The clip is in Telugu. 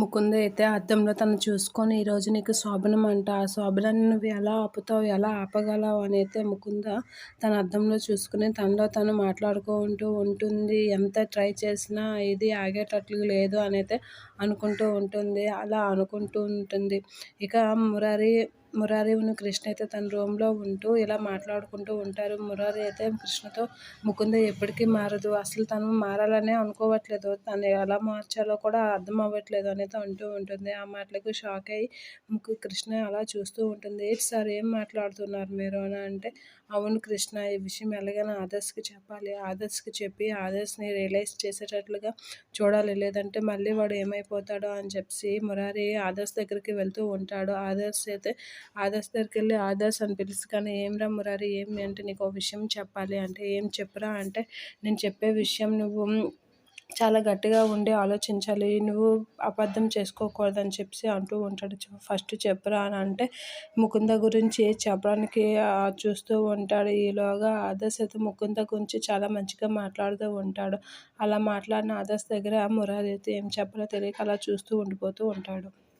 ముకుంద అయితే అద్దంలో తను చూసుకొని ఈరోజు నీకు శోభనం అంట ఆ శోభనాన్ని నువ్వు ఎలా ఆపుతావు ఎలా ఆపగలవు? అని అయితే ముకుంద తన అద్దంలో చూసుకుని తనలో తను మాట్లాడుకుంటూ ఉంటుంది. ఎంత ట్రై చేసినా ఇది ఆగేటట్లు లేదు అని అయితే అనుకుంటూ ఉంటుంది. అలా అనుకుంటూ ఉంటుంది. ఇక మురారి మురారి కృష్ణ అయితే తన రూమ్లో ఉంటూ ఇలా మాట్లాడుకుంటూ ఉంటారు. మురారి అయితే కృష్ణతో ముకుంద ఎప్పటికీ మారదు. అసలు తను మారాలనే అనుకోవట్లేదు. తను ఎలా మార్చాలో కూడా అర్థం అవ్వట్లేదు అనేది అంటూ ఉంటుంది. ఆ మాటలకు షాక్ అయ్యి ముకు కృష్ణ అలా చూస్తూ ఉంటుంది. సార్ ఏం మాట్లాడుతున్నారు మీరు? అని అంటే అవును కృష్ణ ఈ విషయం ఎలాగైనా ఆదర్శ్కి చెప్పాలి. ఆదర్శ్కి చెప్పి ఆదర్శ్ని రియలైజ్ చేసేటట్లుగా చూడాలి. లేదంటే మళ్ళీ వాడు ఏమైపోతాడో అని చెప్పి మురారి ఆదర్శ్ దగ్గరికి వెళ్తూ ఉంటాడు. ఆదర్శ్ అయితే ఆదర్శ్ దగ్గరికి వెళ్ళి ఆదర్శ్ అని పిలుసు కానీ ఏం రా మురారి ఏం అంటే నీకు ఒక విషయం చెప్పాలి అంటే ఏం చెప్పురా అంటే నేను చెప్పే విషయం నువ్వు చాలా గట్టిగా ఉండి ఆలోచించాలి నువ్వు అబద్ధం చేసుకోకూడదని చెప్పి అంటూ ఉంటాడు. ఫస్ట్ చెప్పరా అని అంటే ముకుంద గురించి చెప్పడానికి చూస్తూ ఉంటాడు. ఈలోగా ఆదర్శ్ అయితే ముకుంద గురించి చాలా మంచిగా మాట్లాడుతూ ఉంటాడు. అలా మాట్లాడిన ఆదర్శ్ దగ్గర మురారి అయితే ఏం చెప్పాలో తెలియక అలా చూస్తూ ఉండిపోతూ ఉంటాడు.